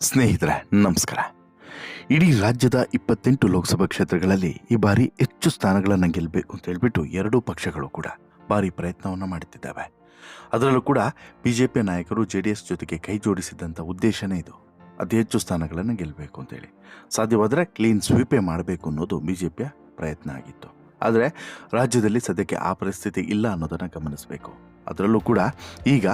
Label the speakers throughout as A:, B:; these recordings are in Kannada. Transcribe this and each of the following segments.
A: ಸ್ನೇಹಿತರೆ, ನಮಸ್ಕಾರ. ಇಡೀ ರಾಜ್ಯದ ಇಪ್ಪತ್ತೆಂಟು ಲೋಕಸಭಾ ಕ್ಷೇತ್ರಗಳಲ್ಲಿ ಈ ಬಾರಿ ಹೆಚ್ಚು ಸ್ಥಾನಗಳನ್ನು ಗೆಲ್ಲಬೇಕು ಅಂತ ಹೇಳ್ಬಿಟ್ಟು ಎರಡೂ ಪಕ್ಷಗಳು ಕೂಡ ಭಾರಿ ಪ್ರಯತ್ನವನ್ನು ಮಾಡುತ್ತಿದ್ದಾವೆ ಅದರಲ್ಲೂ ಕೂಡ ಬಿಜೆಪಿ ನಾಯಕರು ಜೆ ಡಿ ಎಸ್ ಜೊತೆಗೆ ಕೈ ಜೋಡಿಸಿದ್ದಂಥ ಉದ್ದೇಶನೇ ಇದು. ಅತಿ ಹೆಚ್ಚು ಸ್ಥಾನಗಳನ್ನು ಗೆಲ್ಲಬೇಕು ಅಂತೇಳಿ ಸಾಧ್ಯವಾದರೆ ಕ್ಲೀನ್ ಸ್ವೀಪೇ ಮಾಡಬೇಕು ಅನ್ನೋದು ಬಿಜೆಪಿಯ ಪ್ರಯತ್ನ ಆಗಿತ್ತು. ಆದರೆ ರಾಜ್ಯದಲ್ಲಿ ಸದ್ಯಕ್ಕೆ ಆ ಪರಿಸ್ಥಿತಿ ಇಲ್ಲ ಅನ್ನೋದನ್ನು ಗಮನಿಸಬೇಕು. ಅದರಲ್ಲೂ ಕೂಡ ಈಗ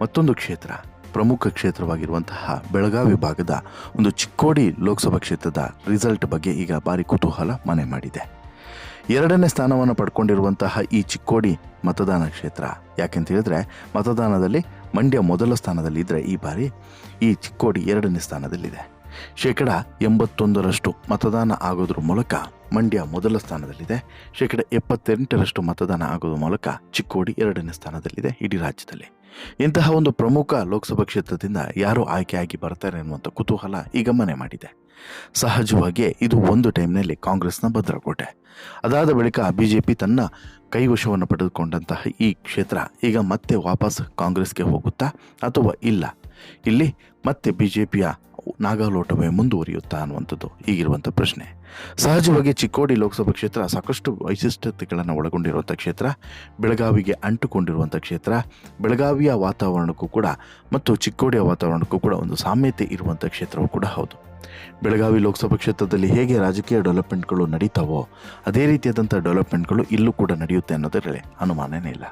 A: ಮತ್ತೊಂದು ಕ್ಷೇತ್ರ ಪ್ರಮುಖ ಕ್ಷೇತ್ರವಾಗಿರುವಂತಹ ಬೆಳಗಾವಿ ಭಾಗದ ಒಂದು ಚಿಕ್ಕೋಡಿ ಲೋಕಸಭಾ ಕ್ಷೇತ್ರದ ರಿಸಲ್ಟ್ ಬಗ್ಗೆ ಈಗ ಭಾರಿ ಕುತೂಹಲ ಮನೆ ಮಾಡಿದೆ. ಎರಡನೇ ಸ್ಥಾನವನ್ನು ಪಡ್ಕೊಂಡಿರುವಂತಹ ಈ ಚಿಕ್ಕೋಡಿ ಮತದಾನ ಕ್ಷೇತ್ರ. ಯಾಕೆಂತ ಹೇಳಿದ್ರೆ ಮತದಾನದಲ್ಲಿ ಮಂಡ್ಯ ಮೊದಲ ಸ್ಥಾನದಲ್ಲಿದ್ದರೆ ಈ ಬಾರಿ ಈ ಚಿಕ್ಕೋಡಿ ಎರಡನೇ ಸ್ಥಾನದಲ್ಲಿದೆ. ಶೇಕಡ ಎಂಬತ್ತೊಂದರಷ್ಟು ಮತದಾನ ಆಗೋದ್ರ ಮೂಲಕ ಮಂಡ್ಯ ಮೊದಲ ಸ್ಥಾನದಲ್ಲಿದೆ. ಶೇಕಡ ಎಪ್ಪತ್ತೆಂಟರಷ್ಟು ಮತದಾನ ಆಗೋದ್ರ ಮೂಲಕ ಚಿಕ್ಕೋಡಿ ಎರಡನೇ ಸ್ಥಾನದಲ್ಲಿದೆ ಇಡೀ ರಾಜ್ಯದಲ್ಲಿ. ಇಂತಹ ಒಂದು ಪ್ರಮುಖ ಲೋಕಸಭಾ ಕ್ಷೇತ್ರದಿಂದ ಯಾರು ಆಯ್ಕೆಯಾಗಿ ಬರ್ತಾರೆ ಅನ್ನುವಂಥ ಕುತೂಹಲ ಈಗ ಮನೆ ಮಾಡಿದೆ. ಸಹಜವಾಗಿ ಇದು ಒಂದು ಟೈಮ್ನಲ್ಲಿ ಕಾಂಗ್ರೆಸ್ನ ಭದ್ರಕೋಟೆ. ಅದಾದ ಬಳಿಕ ಬಿಜೆಪಿ ತನ್ನ ಕೈವಶವನ್ನು ಪಡೆದುಕೊಂಡಂತಹ ಈ ಕ್ಷೇತ್ರ ಈಗ ಮತ್ತೆ ವಾಪಸ್ ಕಾಂಗ್ರೆಸ್ಗೆ ಹೋಗುತ್ತಾ ಅಥವಾ ಇಲ್ಲ? ಇಲ್ಲಿ ಮತ್ತೆ ಬಿಜೆಪಿಯ ನಾಗಾಲೋಟವೇ ಮುಂದುವರಿಯುತ್ತಾ ಅನ್ನುವಂಥದ್ದು ಈಗಿರುವಂಥ ಪ್ರಶ್ನೆ. ಸಹಜವಾಗಿ ಚಿಕ್ಕೋಡಿ ಲೋಕಸಭಾ ಕ್ಷೇತ್ರ ಸಾಕಷ್ಟು ವೈಶಿಷ್ಟ್ಯತೆಗಳನ್ನು ಒಳಗೊಂಡಿರುವಂಥ ಕ್ಷೇತ್ರ, ಬೆಳಗಾವಿಗೆ ಅಂಟುಕೊಂಡಿರುವಂಥ ಕ್ಷೇತ್ರ, ಬೆಳಗಾವಿಯ ವಾತಾವರಣಕ್ಕೂ ಕೂಡ ಮತ್ತು ಚಿಕ್ಕೋಡಿಯ ವಾತಾವರಣಕ್ಕೂ ಕೂಡ ಒಂದು ಸಾಮ್ಯತೆ ಇರುವಂಥ ಕ್ಷೇತ್ರವೂ ಕೂಡ ಹೌದು. ಬೆಳಗಾವಿ ಲೋಕಸಭಾ ಕ್ಷೇತ್ರದಲ್ಲಿ ಹೇಗೆ ರಾಜಕೀಯ ಡೆವಲಪ್ಮೆಂಟ್ಗಳು ನಡೀತಾವೋ ಅದೇ ರೀತಿಯಾದಂಥ ಡೆವಲಪ್ಮೆಂಟ್ಗಳು ಇಲ್ಲೂ ಕೂಡ ನಡೆಯುತ್ತೆ ಅನ್ನೋದರಲ್ಲಿ ಅನುಮಾನನೇ ಇಲ್ಲ.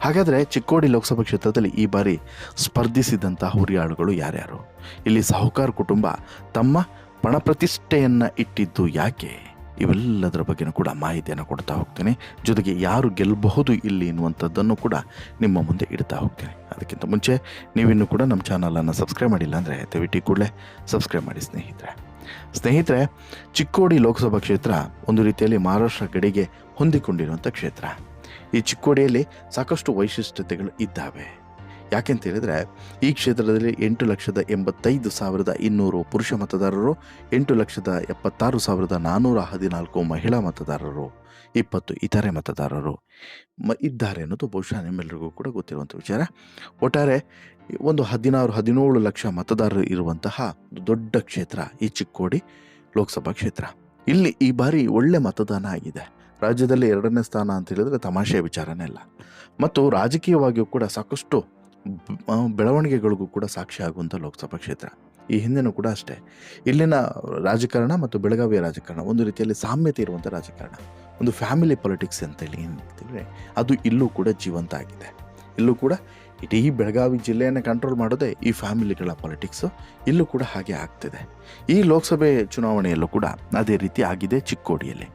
A: ಹಾಗಾದರೆ ಚಿಕ್ಕೋಡಿ ಲೋಕಸಭಾ ಕ್ಷೇತ್ರದಲ್ಲಿ ಈ ಬಾರಿ ಸ್ಪರ್ಧಿಸಿದಂಥ ಹುರಿಯಾಳುಗಳು ಯಾರ್ಯಾರು? ಇಲ್ಲಿ ಸಾಹುಕಾರ ಕುಟುಂಬ ತಮ್ಮ ಪಣಪ್ರತಿಷ್ಠೆಯನ್ನು ಇಟ್ಟಿದ್ದು ಯಾಕೆ? ಇವೆಲ್ಲದರ ಬಗ್ಗೆನೂ ಕೂಡ ಮಾಹಿತಿಯನ್ನು ಕೊಡ್ತಾ ಹೋಗ್ತೇನೆ. ಜೊತೆಗೆ ಯಾರು ಗೆಲ್ಲಬಹುದು ಇಲ್ಲಿ ಎನ್ನುವಂಥದ್ದನ್ನು ಕೂಡ ನಿಮ್ಮ ಮುಂದೆ ಇಡ್ತಾ ಹೋಗ್ತೇನೆ. ಅದಕ್ಕಿಂತ ಮುಂಚೆ ನೀವಿನ್ನೂ ಕೂಡ ನಮ್ಮ ಚಾನಲನ್ನು ಸಬ್ಸ್ಕ್ರೈಬ್ ಮಾಡಿಲ್ಲ ಅಂದರೆ ದಯವಿಟ್ಟು ಕೂಡಲೇ ಸಬ್ಸ್ಕ್ರೈಬ್ ಮಾಡಿ ಸ್ನೇಹಿತರೆ. ಸ್ನೇಹಿತರೆ, ಚಿಕ್ಕೋಡಿ ಲೋಕಸಭಾ ಕ್ಷೇತ್ರ ಒಂದು ರೀತಿಯಲ್ಲಿ ಮಹಾರಾಷ್ಟ್ರ ಗಡಿಗೆ ಹೊಂದಿಕೊಂಡಿರುವಂಥ ಕ್ಷೇತ್ರ. ಈ ಚಿಕ್ಕೋಡಿಯಲ್ಲಿ ಸಾಕಷ್ಟು ವೈಶಿಷ್ಟ್ಯತೆಗಳು ಇದ್ದಾವೆ. ಯಾಕೆಂತ ಹೇಳಿದರೆ, ಈ ಕ್ಷೇತ್ರದಲ್ಲಿ ಎಂಟು ಲಕ್ಷದ ಎಂಬತ್ತೈದು ಸಾವಿರದ ಇನ್ನೂರು ಪುರುಷ ಮತದಾರರು, ಎಂಟು ಲಕ್ಷದ ಎಪ್ಪತ್ತಾರು ಸಾವಿರದ ನಾನ್ನೂರ ಹದಿನಾಲ್ಕು ಮಹಿಳಾ ಮತದಾರರು, ಇಪ್ಪತ್ತು ಇತರೆ ಮತದಾರರು ಮ, ಇದ್ದಾರೆ ಅನ್ನೋದು ಬಹುಶಃ ನಿಮ್ಮೆಲ್ಲರಿಗೂ ಕೂಡ ಗೊತ್ತಿರುವಂಥ ವಿಚಾರ. ಒಟ್ಟಾರೆ, ಒಂದು ಹದಿನಾರು, ಹದಿನೇಳು ಲಕ್ಷ ಮತದಾರರು ಇರುವಂತಹ ದೊಡ್ಡ ಕ್ಷೇತ್ರ ಈ ಚಿಕ್ಕೋಡಿ ಲೋಕಸಭಾ ಕ್ಷೇತ್ರ. ಇಲ್ಲಿ ಈ ಬಾರಿ ಒಳ್ಳೆ ಮತದಾನ ಆಗಿದೆ. ರಾಜ್ಯದಲ್ಲಿ ಎರಡನೇ ಸ್ಥಾನ ಅಂತ ಹೇಳಿದ್ರೆ ತಮಾಷೆಯ ವಿಚಾರನೇ ಅಲ್ಲ. ಮತ್ತು ರಾಜಕೀಯವಾಗಿಯೂ ಕೂಡ ಸಾಕಷ್ಟು ಬೆಳವಣಿಗೆಗಳಿಗೂ ಕೂಡ ಸಾಕ್ಷಿ ಆಗುವಂಥ ಲೋಕಸಭಾ ಕ್ಷೇತ್ರ. ಈ ಹಿಂದೆನೂ ಕೂಡ ಅಷ್ಟೇ. ಇಲ್ಲಿನ ರಾಜಕಾರಣ ಮತ್ತು ಬೆಳಗಾವಿಯ ರಾಜಕಾರಣ ಒಂದು ರೀತಿಯಲ್ಲಿ ಸಾಮ್ಯತೆ ಇರುವಂಥ ರಾಜಕಾರಣ. ಒಂದು ಫ್ಯಾಮಿಲಿ ಪಾಲಿಟಿಕ್ಸ್ ಅಂತೇಳಿ ಏನು ಹೇಳ್ತೀವಿ ಅದು ಇಲ್ಲೂ ಕೂಡ ಜೀವಂತ ಆಗಿದೆ. ಇಲ್ಲೂ ಕೂಡ ಇಡೀ ಬೆಳಗಾವಿ ಜಿಲ್ಲೆಯನ್ನು ಕಂಟ್ರೋಲ್ ಮಾಡೋದೇ ಈ ಫ್ಯಾಮಿಲಿಗಳ ಪಾಲಿಟಿಕ್ಸು ಇಲ್ಲೂ ಕೂಡ ಹಾಗೆ ಆಗ್ತಿದೆ. ಈ ಲೋಕಸಭೆ ಚುನಾವಣೆಯಲ್ಲೂ ಕೂಡ ಅದೇ ರೀತಿ ಆಗಿದೆ ಚಿಕ್ಕೋಡಿಯಲ್ಲಿ.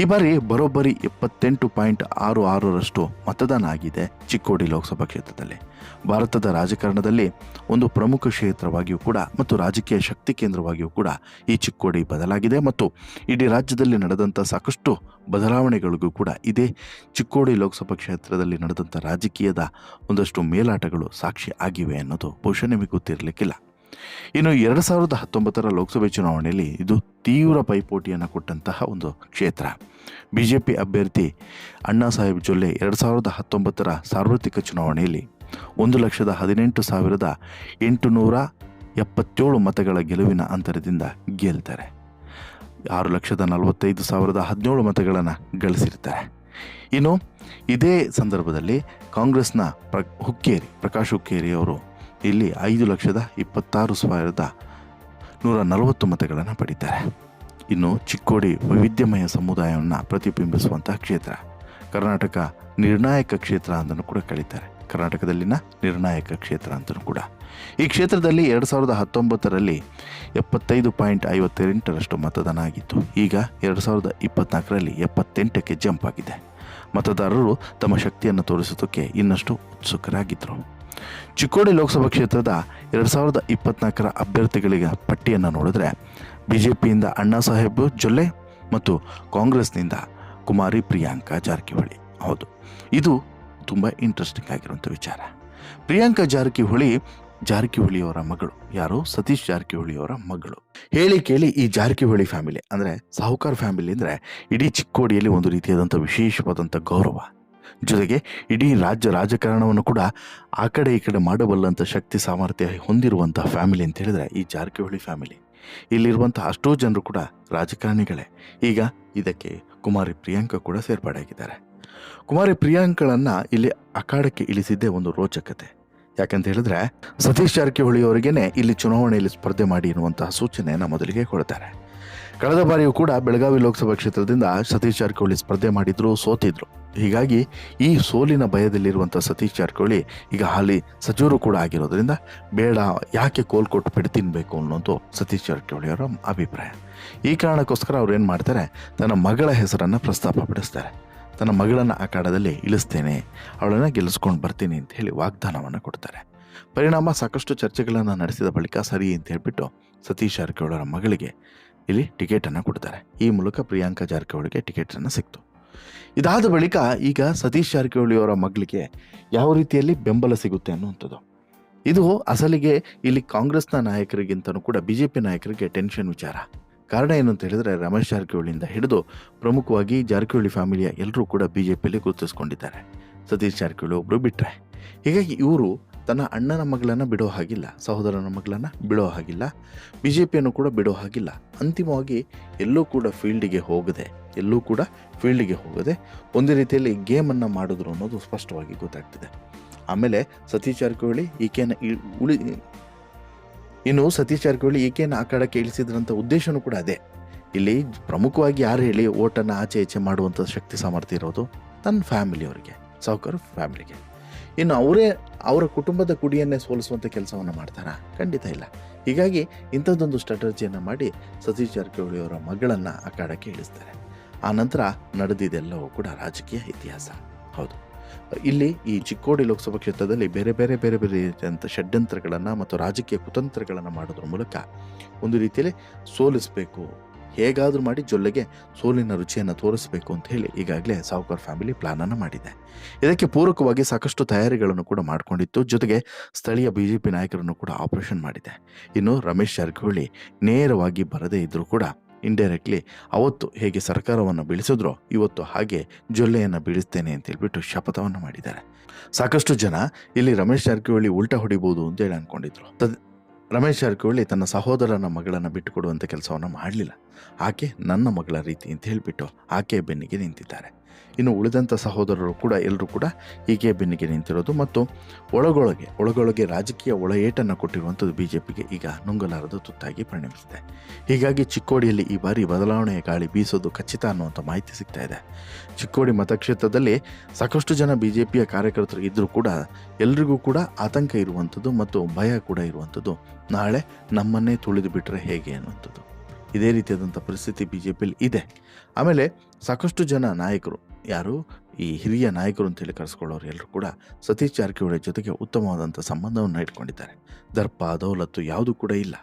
A: ಈ ಬಾರಿ ಬರೋಬ್ಬರಿ ಇಪ್ಪತ್ತೆಂಟು ಪಾಯಿಂಟ್ ಆರು ಆರರಷ್ಟು ಮತದಾನ ಆಗಿದೆ ಚಿಕ್ಕೋಡಿ ಲೋಕಸಭಾ ಕ್ಷೇತ್ರದಲ್ಲಿ. ಭಾರತದ ರಾಜಕಾರಣದಲ್ಲಿ ಒಂದು ಪ್ರಮುಖ ಕ್ಷೇತ್ರವಾಗಿಯೂ ಕೂಡ ಮತ್ತು ರಾಜಕೀಯ ಶಕ್ತಿ ಕೇಂದ್ರವಾಗಿಯೂ ಕೂಡ ಈ ಚಿಕ್ಕೋಡಿ ಬದಲಾಗಿದೆ ಮತ್ತು ಇಡೀ ರಾಜ್ಯದಲ್ಲಿ ನಡೆದಂಥ ಸಾಕಷ್ಟು ಬದಲಾವಣೆಗಳಿಗೂ ಕೂಡ ಇದೇ ಚಿಕ್ಕೋಡಿ ಲೋಕಸಭಾ ಕ್ಷೇತ್ರದಲ್ಲಿ ನಡೆದಂಥ ರಾಜಕೀಯದ ಒಂದಷ್ಟು ಮೇಲಾಟಗಳು ಸಾಕ್ಷಿ ಆಗಿವೆ ಅನ್ನೋದು ಬಹುಶಃ ನಿಮಗೆ ಗೊತ್ತಿರಲಿಕ್ಕಿಲ್ಲ. ಇನ್ನು ಎರಡು ಸಾವಿರದ ಹತ್ತೊಂಬತ್ತರ ಲೋಕಸಭೆ ಚುನಾವಣೆಯಲ್ಲಿ ಇದು ತೀವ್ರ ಪೈಪೋಟಿಯನ್ನು ಕೊಟ್ಟಂತಹ ಒಂದು ಕ್ಷೇತ್ರ. ಬಿ ಜೆ ಪಿ ಅಭ್ಯರ್ಥಿ ಅಣ್ಣಾ ಸಾಹೇಬ್ ಜೊಲ್ಲೆ ಎರಡು ಸಾವಿರದ ಹತ್ತೊಂಬತ್ತರ ಸಾರ್ವತ್ರಿಕ ಚುನಾವಣೆಯಲ್ಲಿ ಒಂದು ಲಕ್ಷದ ಹದಿನೆಂಟು ಸಾವಿರದ ಎಂಟುನೂರ ಎಪ್ಪತ್ತೇಳು ಮತಗಳ ಗೆಲುವಿನ ಅಂತರದಿಂದ ಗೆಲ್ತಾರೆ. ಆರು ಲಕ್ಷದ ನಲವತ್ತೈದು ಸಾವಿರದ ಹದಿನೇಳು ಮತಗಳನ್ನು ಗಳಿಸಿರ್ತಾರೆ. ಇನ್ನು ಇದೇ ಸಂದರ್ಭದಲ್ಲಿ ಕಾಂಗ್ರೆಸ್ನ ಪ್ರ, ಹುಕ್ಕೇರಿ, ಪ್ರಕಾಶ್ ಹುಕ್ಕೇರಿ ಅವರು ಇಲ್ಲಿ ಐದು ಲಕ್ಷದ ಇಪ್ಪತ್ತಾರು ಸಾವಿರದ ನೂರ ನಲವತ್ತು ಮತಗಳನ್ನು ಪಡೀತಾರೆ. ಇನ್ನು ಚಿಕ್ಕೋಡಿ ವೈವಿಧ್ಯಮಯ ಸಮುದಾಯವನ್ನು ಪ್ರತಿಬಿಂಬಿಸುವಂತಹ ಕ್ಷೇತ್ರ, ಕರ್ನಾಟಕ ನಿರ್ಣಾಯಕ ಕ್ಷೇತ್ರ ಅಂತಲೂ ಕೂಡ ಕರೀತಾರೆ. ಕರ್ನಾಟಕದಲ್ಲಿನ ನಿರ್ಣಾಯಕ ಕ್ಷೇತ್ರ ಅಂತಲೂ ಕೂಡ. ಈ ಕ್ಷೇತ್ರದಲ್ಲಿ ಎರಡು ಸಾವಿರದ ಹತ್ತೊಂಬತ್ತರಲ್ಲಿ ಎಪ್ಪತ್ತೈದು ಪಾಯಿಂಟ್ ಐವತ್ತೆಂಟರಷ್ಟು ಮತದಾನ ಆಗಿತ್ತು. ಈಗ ಎರಡು ಸಾವಿರದ ಇಪ್ಪತ್ನಾಲ್ಕರಲ್ಲಿ ಎಪ್ಪತ್ತೆಂಟಕ್ಕೆ ಜಂಪ್ ಆಗಿದೆ. ಮತದಾರರು ತಮ್ಮ ಶಕ್ತಿಯನ್ನು ತೋರಿಸೋದಕ್ಕೆ ಇನ್ನಷ್ಟು ಉತ್ಸುಕರಾಗಿದ್ದರು. ಚಿಕ್ಕೋಡಿ ಲೋಕಸಭಾ ಕ್ಷೇತ್ರದ ಎರಡು ಸಾವಿರದ ಇಪ್ಪತ್ನಾಲ್ಕರ ಅಭ್ಯರ್ಥಿಗಳಿಗೆ ಪಟ್ಟಿಯನ್ನು ನೋಡಿದ್ರೆ ಬಿ ಜೆ ಪಿಯಿಂದ ಅಣ್ಣಾ ಸಾಹೇಬ್ ಜೊಲ್ಲೆ ಮತ್ತು ಕಾಂಗ್ರೆಸ್ನಿಂದ ಕುಮಾರಿ ಪ್ರಿಯಾಂಕಾ ಜಾರಕಿಹೊಳಿ. ಹೌದು, ಇದು ತುಂಬ ಇಂಟ್ರೆಸ್ಟಿಂಗ್ ಆಗಿರುವಂಥ ವಿಚಾರ. ಪ್ರಿಯಾಂಕಾ ಜಾರಕಿಹೊಳಿ ಜಾರಕಿಹೊಳಿಯವರ ಮಗಳು. ಯಾರು ಸತೀಶ್ ಜಾರಕಿಹೊಳಿಯವರ ಮಗಳು. ಹೇಳಿ ಕೇಳಿ ಈ ಜಾರಕಿಹೊಳಿ ಫ್ಯಾಮಿಲಿ ಅಂದರೆ ಸಾಹುಕಾರ ಫ್ಯಾಮಿಲಿ ಅಂದರೆ ಇಡೀ ಚಿಕ್ಕೋಡಿಯಲ್ಲಿ ಒಂದು ರೀತಿಯಾದಂಥ ವಿಶೇಷವಾದಂಥ ಗೌರವ. ಜೊತೆಗೆ ಇಡೀ ರಾಜ್ಯ ರಾಜಕಾರಣವನ್ನು ಕೂಡ ಆ ಕಡೆ ಈ ಕಡೆ ಮಾಡಬಲ್ಲಂಥ ಶಕ್ತಿ ಸಾಮರ್ಥ್ಯ ಹೊಂದಿರುವಂಥ ಫ್ಯಾಮಿಲಿ ಅಂತ ಹೇಳಿದ್ರೆ ಈ ಜಾರಕಿಹೊಳಿ ಫ್ಯಾಮಿಲಿ ಇಲ್ಲಿರುವಂಥ ಅಷ್ಟೋ ಜನರು ಕೂಡ ರಾಜಕಾರಣಿಗಳೇ. ಈಗ ಇದಕ್ಕೆ ಕುಮಾರಿ ಪ್ರಿಯಾಂಕಾ ಕೂಡ ಸೇರ್ಪಡೆಯಾಗಿದ್ದಾರೆ ಕುಮಾರಿ ಪ್ರಿಯಾಂಕಳನ್ನ ಇಲ್ಲಿ ಅಖಾಡಕ್ಕೆ ಇಳಿಸಿದ್ದೇ ಒಂದು ರೋಚಕತೆ. ಯಾಕಂತ ಹೇಳಿದ್ರೆ ಸತೀಶ್ ಜಾರಕಿಹೊಳಿ ಅವರಿಗೇನೆ ಇಲ್ಲಿ ಚುನಾವಣೆಯಲ್ಲಿ ಸ್ಪರ್ಧೆ ಮಾಡಿ ಎನ್ನುವಂತಹ ಸೂಚನೆಯನ್ನು ಮೊದಲಿಗೆ ಕೊಡ್ತಾರೆ. ಕಳೆದ ಬಾರಿಯೂ ಕೂಡ ಬೆಳಗಾವಿ ಲೋಕಸಭಾ ಕ್ಷೇತ್ರದಿಂದ ಸತೀಶ್ ಜಾರಕಿಹೊಳಿ ಸ್ಪರ್ಧೆ ಮಾಡಿದ್ರು, ಸೋತಿದ್ರು. ಹೀಗಾಗಿ ಈ ಸೋಲಿನ ಭಯದಲ್ಲಿರುವಂಥ ಸತೀಶ್ ಜಾರಕಿಹೊಳಿ ಈಗ ಹಾಲಿ ಸಚಿವರು ಕೂಡ ಆಗಿರೋದ್ರಿಂದ ಬೇಡ, ಯಾಕೆ ಕೋಲ್ ಕೊಟ್ಟು ಪೆಟ್ಟು ತಿನ್ಬೇಕು ಅನ್ನೋದು ಸತೀಶ್ ಜಾರಕಿಹೊಳಿ ಅವರ ಅಭಿಪ್ರಾಯ. ಈ ಕಾರಣಕ್ಕೋಸ್ಕರ ಅವ್ರು ಏನು ಮಾಡ್ತಾರೆ, ತನ್ನ ಮಗಳ ಹೆಸರನ್ನು ಪ್ರಸ್ತಾಪ ಪಡಿಸ್ತಾರೆ. ತನ್ನ ಮಗಳನ್ನು ಅಖಾಡದಲ್ಲಿ ಇಳಿಸ್ತೇನೆ. ಅವಳನ್ನು ಗೆಲ್ಲಿಸ್ಕೊಂಡು ಬರ್ತೀನಿ ಅಂತ ಹೇಳಿ ವಾಗ್ದಾನವನ್ನು ಕೊಡ್ತಾರೆ. ಪರಿಣಾಮ ಸಾಕಷ್ಟು ಚರ್ಚೆಗಳನ್ನು ನಡೆಸಿದ ಬಳಿಕ ಸರಿ ಅಂತ ಹೇಳಿಬಿಟ್ಟು ಸತೀಶ್ ಜಾರಕಿಹೊಳರ ಮಗಳಿಗೆ ಇಲ್ಲಿ ಟಿಕೆಟನ್ನು ಕೊಡ್ತಾರೆ. ಈ ಮೂಲಕ ಪ್ರಿಯಾಂಕಾ ಜಾರಕಿಹೊಳಿಗೆ ಟಿಕೆಟನ್ನು ಸಿಕ್ತು. ಇದಾದ ಬಳಿಕ ಈಗ ಸತೀಶ್ ಜಾರಕಿಹೊಳಿಯವರ ಮಗಳಿಗೆ ಯಾವ ರೀತಿಯಲ್ಲಿ ಬೆಂಬಲ ಸಿಗುತ್ತೆ ಅನ್ನುವಂಥದ್ದು. ಇದು ಅಸಲಿಗೆ ಇಲ್ಲಿ ಕಾಂಗ್ರೆಸ್ನ ನಾಯಕರಿಗಿಂತನೂ ಕೂಡ ಬಿ ಜೆ ಪಿ ನಾಯಕರಿಗೆ ಟೆನ್ಷನ್ ವಿಚಾರ. ಕಾರಣ ಏನು ಅಂತ ಹೇಳಿದ್ರೆ ರಮೇಶ್ ಜಾರಕಿಹೊಳಿಯಿಂದ ಹಿಡಿದು ಪ್ರಮುಖವಾಗಿ ಜಾರಕಿಹೊಳಿ ಫ್ಯಾಮಿಲಿಯ ಎಲ್ಲರೂ ಕೂಡ ಬಿ ಜೆ ಪಿಯಲ್ಲಿ ಗುರುತಿಸ್ಕೊಂಡಿದ್ದಾರೆ. ಸತೀಶ್ ಜಾರಕಿಹೊಳಿ ಒಬ್ಬರು ಬಿಟ್ಟರೆ ಹೀಗಾಗಿ ಇವರು ತನ್ನ ಅಣ್ಣನ ಮಗಳನ್ನು ಬಿಡೋ ಹಾಗಿಲ್ಲ, ಸಹೋದರನ ಮಗಳನ್ನು ಬಿಡೋ ಹಾಗಿಲ್ಲ ಬಿ ಜೆ ಪಿಯನ್ನು ಕೂಡ ಬಿಡೋ ಹಾಗಿಲ್ಲ. ಅಂತಿಮವಾಗಿ ಎಲ್ಲೂ ಕೂಡ ಫೀಲ್ಡಿಗೆ ಹೋಗದೆ, ಎಲ್ಲೂ ಕೂಡ ಫೀಲ್ಡಿಗೆ ಹೋಗದೆ ಒಂದು ರೀತಿಯಲ್ಲಿ ಗೇಮನ್ನು ಮಾಡಿದ್ರು ಅನ್ನೋದು ಸ್ಪಷ್ಟವಾಗಿ ಗೊತ್ತಾಗ್ತಿದೆ. ಆಮೇಲೆ ಸತೀಶ್ ಜಾರಕಿಹೊಳಿ ಈಕೆಯನ್ನು ಉಳಿ ಇನ್ನು ಸತೀಶ್ ಜಾರಕಿಹೊಳಿ ಈಕೆಯನ್ನು ಆ ಕಡೆ ಇಳಿಸಿದ್ರಂಥ ಉದ್ದೇಶನೂ ಕೂಡ ಅದೇ. ಇಲ್ಲಿ ಪ್ರಮುಖವಾಗಿ ಯಾರು ಹೇಳಿ ಓಟನ್ನು ಆಚೆ ಈಚೆ ಮಾಡುವಂಥ ಶಕ್ತಿ ಸಾಮರ್ಥ್ಯ ಇರೋದು ತನ್ನ ಫ್ಯಾಮಿಲಿಯವರಿಗೆ ಸಾವುಕಾರ ಫ್ಯಾಮಿಲಿಗೆ ಇನ್ನು ಅವರೇ ಅವರ ಕುಟುಂಬದ ಕುಡಿಯನ್ನೇ ಸೋಲಿಸುವಂಥ ಕೆಲಸವನ್ನು ಮಾಡ್ತಾರಾ? ಖಂಡಿತ ಇಲ್ಲ. ಹೀಗಾಗಿ ಇಂಥದ್ದೊಂದು ಸ್ಟ್ರಾಟಜಿಯನ್ನು ಮಾಡಿ ಸತೀಶ್ ಜಾರಕಿಹೊಳಿ ಅವರ ಮಗಳನ್ನು ಅಖಾಡಕ್ಕೆ ಇಳಿಸ್ತಾರೆ. ಆ ನಂತರ ನಡೆದಿದೆಲ್ಲವೂ ಕೂಡ ರಾಜಕೀಯ ಇತಿಹಾಸ. ಹೌದು. ಇಲ್ಲಿ ಈ ಚಿಕ್ಕೋಡಿ ಲೋಕಸಭಾ ಕ್ಷೇತ್ರದಲ್ಲಿ ಬೇರೆ ಬೇರೆ ಬೇರೆ ಬೇರೆ ರೀತಿಯಂಥ ಷಡ್ಯಂತ್ರಗಳನ್ನು ಮತ್ತು ರಾಜಕೀಯ ಕುತಂತ್ರಗಳನ್ನು ಮಾಡೋದ್ರ ಮೂಲಕ ಒಂದು ರೀತಿಯಲ್ಲಿ ಸೋಲಿಸಬೇಕು. ಹೇಗಾದರೂ ಮಾಡಿ ಜೊಲ್ಲೆಗೆ ಸೋಲಿನ ರುಚಿಯನ್ನು ತೋರಿಸಬೇಕು ಅಂತ ಹೇಳಿ ಈಗಾಗಲೇ ಸಾವುಕಾರ್ ಫ್ಯಾಮಿಲಿ ಪ್ಲಾನನ್ನು ಮಾಡಿದೆ. ಇದಕ್ಕೆ ಪೂರಕವಾಗಿ ಸಾಕಷ್ಟು ತಯಾರಿಗಳನ್ನು ಕೂಡ ಮಾಡಿಕೊಂಡಿತ್ತು. ಜೊತೆಗೆ ಸ್ಥಳೀಯ ಬಿ ಜೆ ಪಿ ನಾಯಕರನ್ನು ಕೂಡ ಆಪರೇಷನ್ ಮಾಡಿದೆ. ಇನ್ನು ರಮೇಶ್ ಜಾರಕಿಹೊಳಿ ನೇರವಾಗಿ ಬರದೇ ಇದ್ದರೂ ಕೂಡ ಇಂಡೈರೆಕ್ಟ್ಲಿ ಅವತ್ತು ಹೇಗೆ ಸರ್ಕಾರವನ್ನು ಬೀಳಿಸಿದ್ರೋ ಇವತ್ತು ಹಾಗೆ ಜೊಲ್ಲೆಯನ್ನು ಬೀಳಿಸ್ತೇನೆ ಅಂತ ಹೇಳ್ಬಿಟ್ಟು ಶಪಥವನ್ನು ಮಾಡಿದ್ದಾರೆ. ಸಾಕಷ್ಟು ಜನ ಇಲ್ಲಿ ರಮೇಶ್ ಜಾರಕಿಹೊಳಿ ಉಲ್ಟಾ ಹೊಡಿಬೋದು ಅಂತ ಹೇಳಿ ಅನ್ಕೊಂಡಿದ್ರು. ತದ್- ರಮೇಶ್ ಜಾರಕಿಹೊಳಿ ತನ್ನ ಸಹೋದರನ ಮಗಳನ್ನು ಬಿಟ್ಟುಕೊಡುವಂಥ ಕೆಲಸವನ್ನು ಮಾಡಲಿಲ್ಲ. ಆಕೆ ನನ್ನ ಮಗಳ ರೀತಿ ಅಂತ ಹೇಳಿಬಿಟ್ಟು ಆಕೆಯ ಬೆನ್ನಿಗೆ ನಿಂತಿದ್ದಾರೆ. ಇನ್ನು ಉಳಿದಂಥ ಸಹೋದರರು ಕೂಡ ಎಲ್ಲರೂ ಕೂಡ ಹೀಗೆ ಬೆನ್ನಿಗೆ ನಿಂತಿರೋದು ಮತ್ತು ಒಳಗೊಳಗೆ ಒಳಗೊಳಗೆ ರಾಜಕೀಯ ಒಳ ಏಟನ್ನು ಕೊಟ್ಟಿರುವಂಥದ್ದು ಬಿ ಜೆ ಪಿಗೆ ಈಗ ನುಂಗಲಾರದ ತುತ್ತಾಗಿ ಪರಿಣಮಿಸಿದೆ. ಹೀಗಾಗಿ ಚಿಕ್ಕೋಡಿಯಲ್ಲಿ ಈ ಬಾರಿ ಬದಲಾವಣೆಯ ಗಾಳಿ ಬೀಸೋದು ಖಚಿತ ಅನ್ನುವಂಥ ಮಾಹಿತಿ ಸಿಗ್ತಾ ಇದೆ. ಚಿಕ್ಕೋಡಿ ಮತಕ್ಷೇತ್ರದಲ್ಲಿ ಸಾಕಷ್ಟು ಜನ ಬಿ ಜೆ ಪಿಯ ಕಾರ್ಯಕರ್ತರು ಇದ್ದರೂ ಕೂಡ ಎಲ್ರಿಗೂ ಕೂಡ ಆತಂಕ ಇರುವಂಥದ್ದು ಮತ್ತು ಭಯ ಕೂಡ ಇರುವಂಥದ್ದು. ನಾಳೆ ನಮ್ಮನ್ನೇ ತುಳಿದು ಬಿಟ್ಟರೆ ಹೇಗೆ ಅನ್ನುವಂಥದ್ದು. ಇದೇ ರೀತಿಯಾದಂಥ ಪರಿಸ್ಥಿತಿ ಬಿ ಜೆ ಪಿಯಲ್ಲಿ ಇದೆ. ಆಮೇಲೆ ಸಾಕಷ್ಟು ಜನ ನಾಯಕರು, ಯಾರು? ಈ ಹಿರಿಯ ನಾಯಕರು ಅಂತೇಳಿ ಕರೆಸ್ಕೊಳ್ಳೋರು ಎಲ್ಲರೂ ಕೂಡ ಸತೀಶ್ ಜಾರಕಿಹೊಳಿ ಜೊತೆಗೆ ಉತ್ತಮವಾದಂಥ ಸಂಬಂಧವನ್ನು ಇಟ್ಕೊಂಡಿದ್ದಾರೆ. ದರ್ಪ, ದೌಲತ್ತು ಯಾವುದೂ ಕೂಡ ಇಲ್ಲ.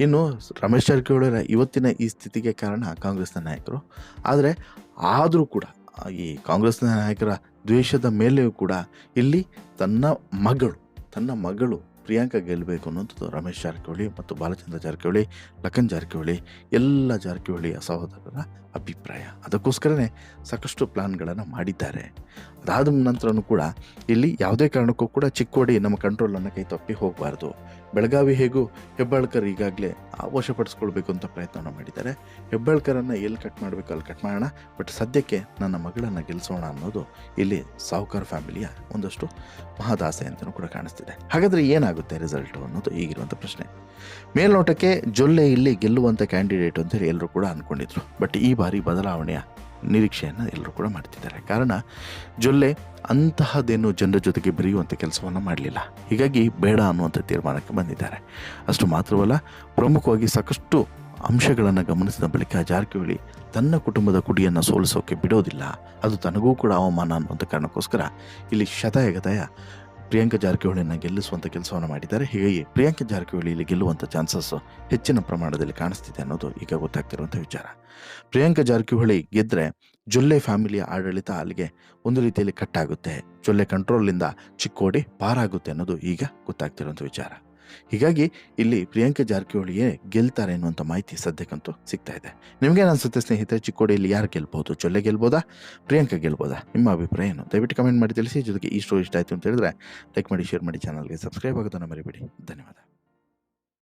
A: ಇನ್ನು ರಮೇಶ್ ಜಾರಕಿಹೊಳಿಯ ಇವತ್ತಿನ ಈ ಸ್ಥಿತಿಗೆ ಕಾರಣ ಕಾಂಗ್ರೆಸ್ನ ನಾಯಕರು. ಆದರೆ ಆದರೂ ಕೂಡ ಈ ಕಾಂಗ್ರೆಸ್ನ ನಾಯಕರ ದ್ವೇಷದ ಮೇಲೆಯೂ ಕೂಡ ಇಲ್ಲಿ ತನ್ನ ಮಗಳು ತನ್ನ ಮಗಳು ಪ್ರಿಯಾಂಕಾ ಗೆಲ್ಲಬೇಕು ಅನ್ನೋಂಥದ್ದು ರಮೇಶ್ ಜಾರಕಿಹೊಳಿ ಮತ್ತು ಬಾಲಚಂದ್ರ ಜಾರಕಿಹೊಳಿ, ಲಖನ್ ಜಾರಕಿಹೊಳಿ, ಎಲ್ಲ ಜಾರಕಿಹೊಳಿಯ ಸಹೋದರರ ಅಭಿಪ್ರಾಯ. ಅದಕ್ಕೋಸ್ಕರನೇ ಸಾಕಷ್ಟು ಪ್ಲಾನ್ಗಳನ್ನು ಮಾಡಿದ್ದಾರೆ. ಅದಾದ ನಂತರನೂ ಕೂಡ ಇಲ್ಲಿ ಯಾವುದೇ ಕಾರಣಕ್ಕೂ ಕೂಡ ಚಿಕ್ಕೋಡಿ ನಮ್ಮ ಕಂಟ್ರೋಲನ್ನು ಕೈ ತಪ್ಪಿ ಹೋಗಬಾರ್ದು. ಬೆಳಗಾವಿ ಹೇಗೂ ಹೆಬ್ಬಾಳ್ಕರ್ ಈಗಾಗಲೇ ವಶಪಡಿಸ್ಕೊಳ್ಬೇಕು ಅಂತ ಪ್ರಯತ್ನವನ್ನು ಮಾಡಿದ್ದಾರೆ. ಹೆಬ್ಬಾಳ್ಕರನ್ನು ಎಲ್ಲಿ ಕಟ್ ಮಾಡಬೇಕು ಅಲ್ಲಿ ಕಟ್ ಮಾಡೋಣ. ಬಟ್ ಸದ್ಯಕ್ಕೆ ನನ್ನ ಮಗಳನ್ನು ಗೆಲ್ಲಿಸೋಣ ಅನ್ನೋದು ಇಲ್ಲಿ ಸಾವುಕಾರ್ ಫ್ಯಾಮಿಲಿಯ ಒಂದಷ್ಟು ಮಹದಾಸೆ ಅಂತಲೂ ಕೂಡ ಕಾಣಿಸ್ತಿದೆ. ಹಾಗಾದರೆ ಏನಾಗುತ್ತೆ ರಿಸಲ್ಟು ಅನ್ನೋದು ಈಗಿರುವಂಥ ಪ್ರಶ್ನೆ. ಮೇಲ್ನೋಟಕ್ಕೆ ಜೊಲ್ಲೆ ಇಲ್ಲಿ ಗೆಲ್ಲುವಂಥ ಕ್ಯಾಂಡಿಡೇಟ್ ಅಂತ ಹೇಳಿ ಎಲ್ಲರೂ ಕೂಡ ಅಂದ್ಕೊಂಡಿದ್ರು ಬಟ್ ಈ ಬಾರಿ ಬದಲಾವಣೆಯ ನಿರೀಕ್ಷೆಯನ್ನು ಎಲ್ಲರೂ ಕೂಡ ಮಾಡ್ತಿದ್ದಾರೆ. ಕಾರಣ, ಜೊಲ್ಲೆ ಅಂತಹದ್ದೇನು ಜನರ ಜೊತೆಗೆ ಬೆರೆಯುವಂಥ ಕೆಲಸವನ್ನು ಮಾಡಲಿಲ್ಲ. ಹೀಗಾಗಿ ಬೇಡ ಅನ್ನುವಂಥ ತೀರ್ಮಾನಕ್ಕೆ ಬಂದಿದ್ದಾರೆ. ಅಷ್ಟು ಮಾತ್ರವಲ್ಲ, ಪ್ರಮುಖವಾಗಿ ಸಾಕಷ್ಟು ಅಂಶಗಳನ್ನು ಗಮನಿಸಿದ ಬಳಿಕ ಜಾರಕಿಹೊಳಿ ತನ್ನ ಕುಟುಂಬದ ಕುಡಿಯನ್ನು ಸೋಲಿಸೋಕೆ ಬಿಡೋದಿಲ್ಲ. ಅದು ತನಗೂ ಕೂಡ ಅವಮಾನ ಅನ್ನುವಂಥ ಕಾರಣಕ್ಕೋಸ್ಕರ ಇಲ್ಲಿ ಶತಾಯಗತಾಯ ಪ್ರಿಯಾಂಕಾ ಜಾರಕಿಹೊಳಿಯನ್ನ ಗೆಲ್ಲಿಸುವಂಥ ಕೆಲಸವನ್ನು ಮಾಡಿದ್ದಾರೆ. ಹೀಗಾಗಿ ಪ್ರಿಯಾಂಕಾ ಜಾರಕಿಹೊಳಿ ಇಲ್ಲಿ ಗೆಲ್ಲುವಂಥ ಚಾನ್ಸಸ್ ಹೆಚ್ಚಿನ ಪ್ರಮಾಣದಲ್ಲಿ ಕಾಣಿಸ್ತಿದೆ ಅನ್ನೋದು ಈಗ ಗೊತ್ತಾಗ್ತಿರುವಂಥ ವಿಚಾರ. ಪ್ರಿಯಾಂಕಾ ಜಾರಕಿಹೊಳಿ ಗೆದ್ದರೆ ಜೊಲ್ಲೆ ಫ್ಯಾಮಿಲಿಯ ಆಡಳಿತ ಅಲ್ಲಿಗೆ ಒಂದು ರೀತಿಯಲ್ಲಿ ಕಟ್ಟಾಗುತ್ತೆ ಜೊಲ್ಲೆ ಕಂಟ್ರೋಲಿಂದ ಚಿಕ್ಕೋಡಿ ಪಾರಾಗುತ್ತೆ ಅನ್ನೋದು ಈಗ ಗೊತ್ತಾಗ್ತಿರುವಂಥ ವಿಚಾರ. ಹೀಗಾಗಿ ಇಲ್ಲಿ ಪ್ರಿಯಾಂಕಾ ಜಾರಕಿಹೊಳಿಯೇ ಗೆಲ್ತಾರೆ ಅನ್ನುವಂಥ ಮಾಹಿತಿ ಸದ್ಯಕ್ಕಂತೂ ಸಿಗ್ತಾ ಇದೆ. ನಿಮಗೇನು ಅನಿಸುತ್ತೆ ಸ್ನೇಹಿತರೆ ಚಿಕ್ಕೋಡಿಯಲ್ಲಿ ಯಾರು ಗೆಲ್ಬೋದು? ಚೊಲ್ಲೆ ಗೆಲ್ಬೋದಾ? ಪ್ರಿಯಾಂಕಾ ಗೆಲ್ಬೋದಾ? ನಿಮ್ಮ ಅಭಿಪ್ರಾಯ ಏನು? ದಯವಿಟ್ಟು ಕಮೆಂಟ್ ಮಾಡಿ ತಿಳಿಸಿ. ಜೊತೆಗೆ ಈ ಸ್ಟೋರಿ ಇಷ್ಟ ಆಯಿತು ಅಂತ ಹೇಳಿದ್ರೆ ಲೈಕ್ ಮಾಡಿ ಶೇರ್ ಮಾಡಿ ಚಾನಲ್ಗೆ ಸಬ್ಸ್ಕ್ರೈಬ್ ಆಗೋದನ್ನು ಮರಿಬೇಡಿ. ಧನ್ಯವಾದ.